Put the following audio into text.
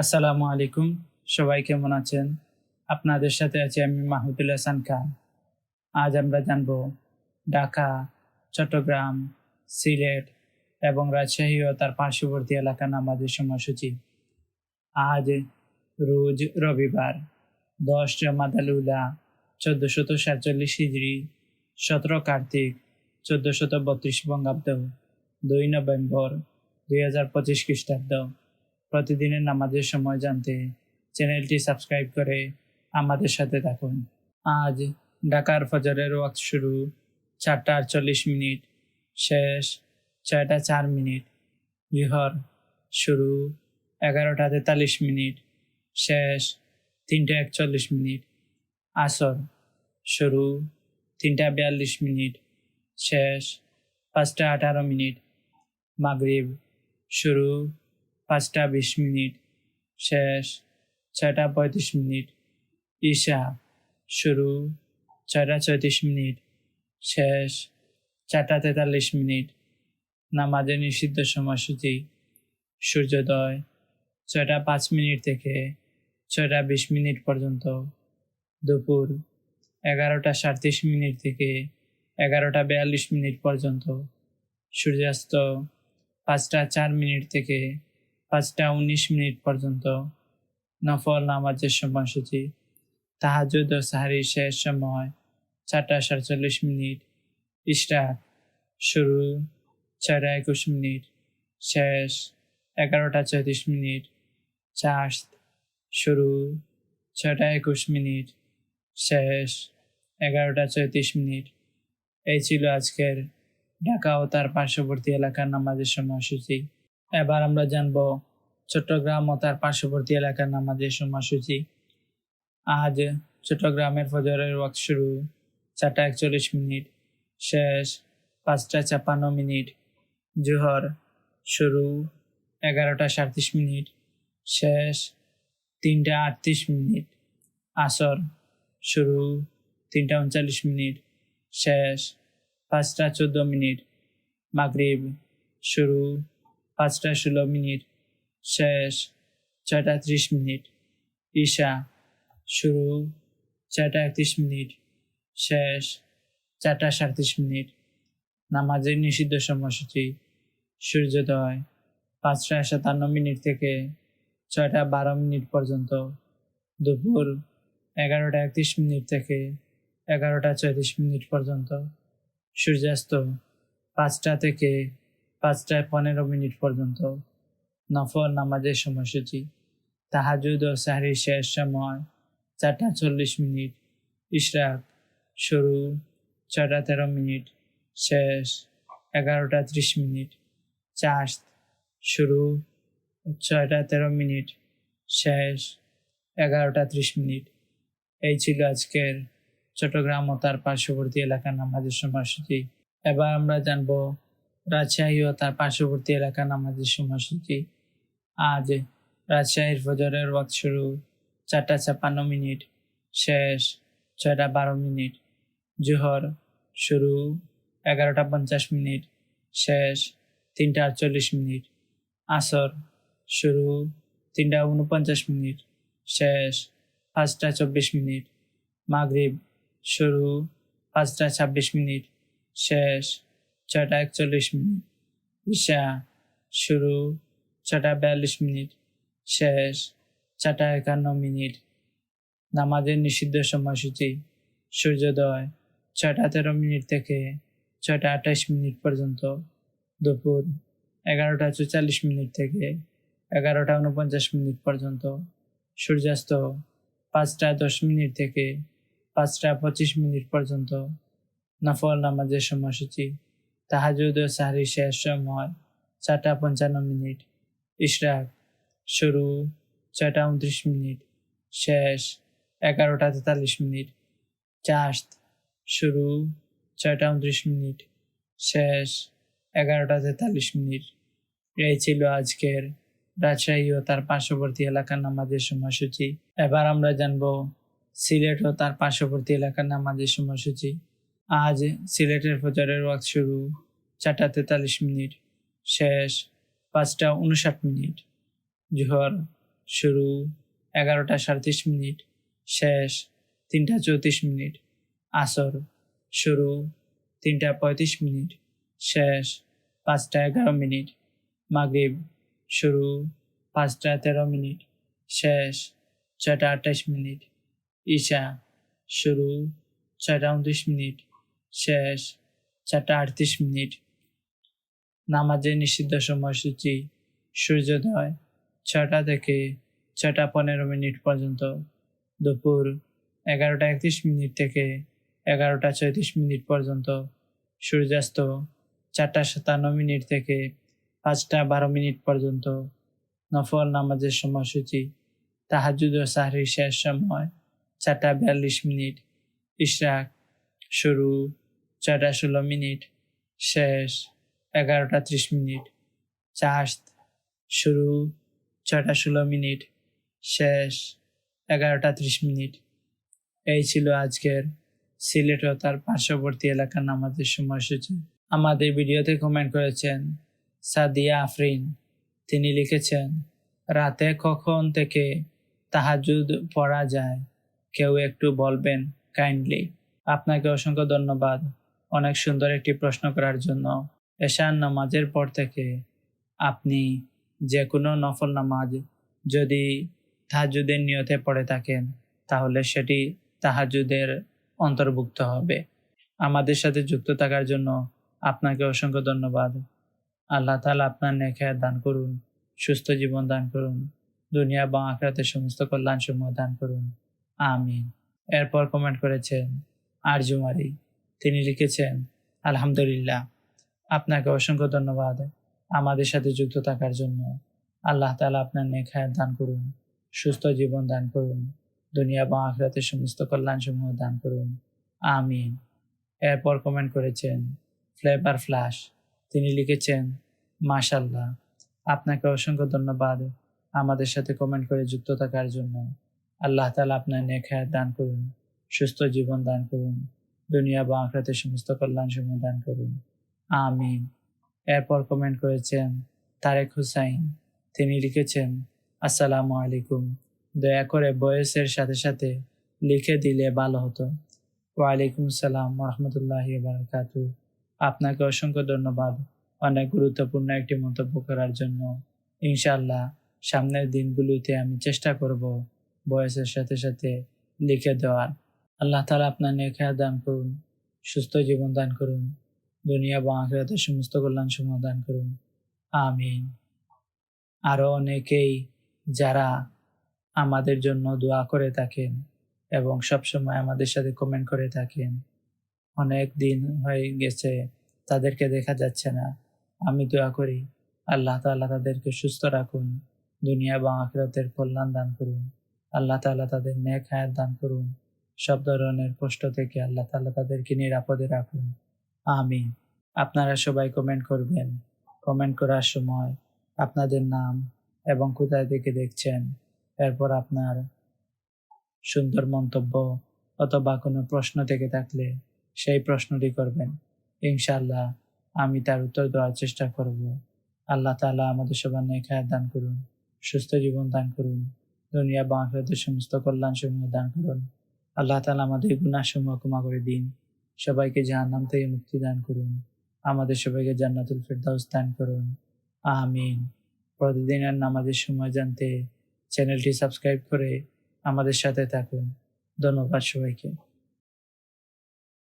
আসসালামু আলাইকুম। সবাই কেমন আছেন? আপনাদের সাথে আছি আমি মাহুদুল হাসান খান। আজ আমরা জানব ঢাকা, চট্টগ্রাম, সিলেট এবং রাজশাহী ও তার পার্শ্ববর্তী এলাকার নামাজের সময়সূচি। আজ রোজ রবিবার, দশ জমাদালুলা চোদ্দশত সাতচল্লিশ হিজড়ি সতেরো কার্তিক, চোদ্দশত বত্রিশ বঙ্গাব্দ, দুই নভেম্বর, দুই হাজার পঁচিশ খ্রিস্টাব্দ। প্রতিদিনের নামাজের সময় জানতে চ্যানেলটি সাবস্ক্রাইব করে আমাদের সাথে থাকুন। আজ ঢাকার ফজরের ওয়াক্ত শুরু, চারটা আটচল্লিশ মিনিট, শেষ ছয়টা চার মিনিট জুহর শুরু এগারোটা তেতাল্লিশ মিনিট, শেষ তিনটা একচল্লিশ মিনিট, আসর শুরু তিনটা বিয়াল্লিশ মিনিট, শেষ পাঁচটা আঠারো মিনিট, মাগরিব শুরু পাঁচটা বিশ মিনিট, শেষ ছয়টা পঁয়ত্রিশ মিনিট, ঈশা শুরু ছয়টা চৌত্রিশ মিনিট, শেষ চারটা তেতাল্লিশ মিনিট, নামাজের নিষিদ্ধ সময়সূচি, সূর্যোদয় ছয়টা পাঁচ মিনিট থেকে ছয়টা বিশ মিনিট পর্যন্ত, দুপুর এগারোটা সাঁত্রিশ মিনিট থেকে এগারোটা বিয়াল্লিশ মিনিট পর্যন্ত, সূর্যাস্ত পাঁচটা চার মিনিট থেকে পাঁচটা উনিশ মিনিট পর্যন্ত নফল নামাজের সময়সূচি তাহাজুদ ও সাহারির শেষ সময় চারটা সাতচল্লিশ মিনিট। ইশরাক শুরু ছয়টা একুশ মিনিট। শেষ এগারোটা চৌত্রিশ মিনিট। চাষ শুরু ছয়টা একুশ মিনিট। শেষ এগারোটা চৌত্রিশ মিনিট। এই ছিল আজকের ঢাকা ও তার পার্শ্ববর্তী এলাকার নামাজের সময়সূচি এবার আমরা জানব চট্টগ্রাম ও তার পার্শ্ববর্তী এলাকার নামাজের সময়সূচি। আজ চট্টগ্রামের ফজরের ওয়াক্ত শুরু, চারটা একচল্লিশ মিনিট, শেষ পাঁচটা ছাপ্পান্ন মিনিট, জোহর শুরু এগারোটা সাঁত্রিশ মিনিট, শেষ তিনটা আটত্রিশ মিনিট, আসর শুরু তিনটা উনচল্লিশ মিনিট, শেষ পাঁচটা চোদ্দ মিনিট, মাগরিব শুরু পাঁচটা ষোলো মিনিট, শেষ ছয়টা ত্রিশ মিনিট, ঈশা শুরু ছয়টা একত্রিশ মিনিট, শেষ চারটা সাঁত্রিশ মিনিট, নামাজের নিষিদ্ধ সময়সূচি, সূর্যোদয় পাঁচটা সাতান্ন মিনিট থেকে ছয়টা বারো মিনিট পর্যন্ত, দুপুর এগারোটা একত্রিশ মিনিট থেকে এগারোটা চৌত্রিশ মিনিট পর্যন্ত, সূর্যাস্ত পাঁচটা থেকে পাঁচটা পনেরো মিনিট পর্যন্ত নফর নামাজের সময়সূচি। তাহাজুদ ও সাহরির শেষ সময় চারটা চল্লিশ মিনিট। ইশরাক শুরু ছটা তেরো মিনিট, শেষ এগারোটা ত্রিশ মিনিট চাষ শুরু ছয়টা তেরো মিনিট, শেষ এগারোটা ত্রিশ মিনিট। এই ছিল আজকের চট্টগ্রাম ও তার পার্শ্ববর্তী এলাকার নামাজের সময়সূচি। এবার আমরা জানব রাজশাহী ও তার পার্শ্ববর্তী এলাকার নামাজের সময়সূচি। আজ রাজশাহীর ফজরের ওয়াক্ত শুরু, চারটা ছাপ্পান্ন মিনিট, শেষ ছয়টা বারো মিনিট। জোহর শুরু এগারোটা পঞ্চাশ মিনিট, শেষ তিনটা আটচল্লিশ মিনিট। আসর শুরু তিনটা উনপঞ্চাশ মিনিট, শেষ পাঁচটা চব্বিশ মিনিট। মাগরিব শুরু পাঁচটা ছাব্বিশ মিনিট, শেষ ছয়টা একচল্লিশ মিনিট। ঈশা, শুরু ছটা বিয়াল্লিশ মিনিট। শেষ ছটা একান্ন মিনিট। নামাজের নিষিদ্ধ সময়সূচি, সূর্যোদয় ছটা তেরো মিনিট থেকে ছটা আঠাশ মিনিট পর্যন্ত। দুপুর, এগারোটা চুয়াল্লিশ মিনিট থেকে এগারোটা উনপঞ্চাশ মিনিট পর্যন্ত। সূর্যাস্ত, পাঁচটা দশ মিনিট থেকে পাঁচটা পঁচিশ মিনিট পর্যন্ত। নফল নামাজের সময়সূচি তাহাজুদ ও সাহারি শেষ সময় চারটা পঞ্চান্ন মিনিট। ইশরাক, শুরু, ছয়টা উনত্রিশ মিনিট, শেষ, এগারোটা তেতাল্লিশ মিনিট চাষ শুরু, ছয়টা উনত্রিশ মিনিট, শেষ, এগারোটা তেতাল্লিশ মিনিট। এই ছিল আজকের রাজশাহী ও তার পার্শ্ববর্তী এলাকার নামাজের সময়সূচি। এবার আমরা জানব সিলেট ও তার পার্শ্ববর্তী এলাকার নামাজের সময়সূচি। আজ সিলেটের প্রচারের ওয়াক্ত শুরু। চারটা তেতাল্লিশ মিনিট। শেষ পাঁচটা উনষাট মিনিট। জোহর শুরু এগারোটা সাঁত্রিশ মিনিট। শেষ তিনটা চৌত্রিশ মিনিট। আসর শুরু তিনটা পঁয়ত্রিশ মিনিট। শেষ পাঁচটা এগারো মিনিট। মাগরিব শুরু পাঁচটা তেরো মিনিট। শেষ ছয়টা আঠাশ মিনিট। ঈশা শুরু ছয়টা উনত্রিশ মিনিট। শেষ। চারটা আটত্রিশ মিনিট। নামাজের নিষিদ্ধ সময়সূচি, সূর্যোদয় ছটা থেকে ছটা পনেরো মিনিট পর্যন্ত। দুপুর এগারোটা একত্রিশ মিনিট থেকে এগারোটা চৌত্রিশ মিনিট পর্যন্ত। সূর্যাস্ত চারটা সাতান্ন মিনিট থেকে পাঁচটা বারো মিনিট পর্যন্ত। নফল নামাজের সময়সূচি তাহাজুদ ও সাহরির শেষ সময়, চারটা বিয়াল্লিশ মিনিট। ইশরাক শুরু। ছয়টা ষোলো মিনিট শেষ, এগারোটা ত্রিশ মিনিট চাষত শুরু, ছয়টা ষোলো মিনিট শেষ, এগারোটা ত্রিশ মিনিট। এই ছিল আজকের সিলেট ও তার পার্শ্ববর্তী এলাকার নামাজের সময়সূচি। আমাদের ভিডিওতে কমেন্ট করেছেন সাদিয়া আফরিন। তিনি লিখেছেন, রাতে কখন থেকে তাহাজুদ পড়া যায়? কেউ একটু বলবেন কাইন্ডলি আপনাকে অসংখ্য ধন্যবাদ। অনেক সুন্দর একটি প্রশ্ন করার জন্য। এশান নামাজের পর থেকে আপনি যে কোনো নফল নামাজ যদি তাহাজুদের নিয়তে পড়ে থাকেন, তাহলে সেটি তাহাজুদের অন্তর্ভুক্ত হবে। আমাদের সাথে যুক্ত থাকার জন্য আপনাকে অসংখ্য ধন্যবাদ। আল্লাহ তালা আপনার নেখায় দান করুন, সুস্থ জীবন দান করুন, দুনিয়া বা আখরাতের সমস্ত কল্যাণ সমূহ দান করুন। আমিন। এরপর কমেন্ট করেছেন আরজুমারি তিনি লিখেছেন, আলহামদুলিল্লাহ, আপনাকে অসংখ্য ধন্যবাদ আমাদের সাথে যুক্ত থাকার জন্য। আল্লাহ তালা আপনার নেখায় দান করুন, সুস্থ জীবন দান করুন, দুনিয়া বা আখরাতের সমস্ত কল্যাণ সমূহ দান করুন। আমিন। এরপর কমেন্ট করেছেন, ফ্লেভার ফ্লাশ। তিনি লিখেছেন মাশাল্লাহ আপনাকে অসংখ্য ধন্যবাদ আমাদের সাথে কমেন্ট করে যুক্ত থাকার জন্য। আল্লাহ তালা আপনার নেখায় দান করুন, সুস্থ জীবন দান করুন। দুনিয়া বা আখরাতের সমস্ত কল্যাণ সমূহ দান করুন। আমিন। এরপর কমেন্ট করেছেন তারেক হুসাইন। তিনি লিখেছেন, আসসালামু আলাইকুম। দয়া করে বয়সের সাথে সাথে লিখে দিলে ভালো হতো। ওয়ালাইকুম সালাম রহমতুল্লাহ বারাকাতু আপনাকে অসংখ্য ধন্যবাদ অনেক গুরুত্বপূর্ণ একটি মন্তব্য করার জন্য। ইনশাল্লাহ সামনের দিনগুলোতে আমি চেষ্টা করব বয়সের সাথে সাথে লিখে দেওয়ার। আল্লাহ তালা আপনার নেখায়া দান করুন, সুস্থ জীবন দান করুন, দুনিয়া বা আখেরাতের সমস্ত কল্যাণ সমূহ দান করুন। আমিন। আরও অনেকেই যারা আমাদের জন্য দোয়া করে থাকেন এবং সবসময় আমাদের সাথে কমেন্ট করে থাকেন, অনেক দিন হয়ে গেছে, তাদেরকে দেখা যাচ্ছে না। আমি দোয়া করি, আল্লাহ তাআলা তাদেরকে সুস্থ রাখুন, দুনিয়া এবং আখিরাতের কল্যাণ দান করুন। আল্লাহ তাআলা তাদের নেক হায়াত দান করুন। সব ধরনের কষ্ট থেকে আল্লাহ তাআলা তাদেরকে নিরাপদে রাখুন। আমি আপনারা সবাই কমেন্ট করবেন। কমেন্ট করার সময় আপনাদের নাম এবং কোথায় থেকে দেখছেন, এরপর আপনার সুন্দর মন্তব্য অথবা কোনো প্রশ্ন থেকে থাকলে সেই প্রশ্নটি করবেন। ইনশাল্লাহ আমি তার উত্তর দেওয়ার চেষ্টা করব। আল্লাহ তাআলা আমাদের সবার নেখায় দান করুন, সুস্থ জীবন দান করুন, দুনিয়া বা আখিরাতের সমস্ত কল্যাণ সমূহ দান করুন। আল্লাহ তালা আমাদের গুণাসমূহ ক্ষমা করে দিন। সবাইকে জাহান্নাম থেকে মুক্তি দান করুন। আমাদের সবাইকে জান্নাতুল ফেরদাউস দান করুন। আমিন। প্রতিদিনের নামাজের সময় জানতে চ্যানেলটি সাবস্ক্রাইব করে আমাদের সাথে থাকুন। ধন্যবাদ সবাইকে।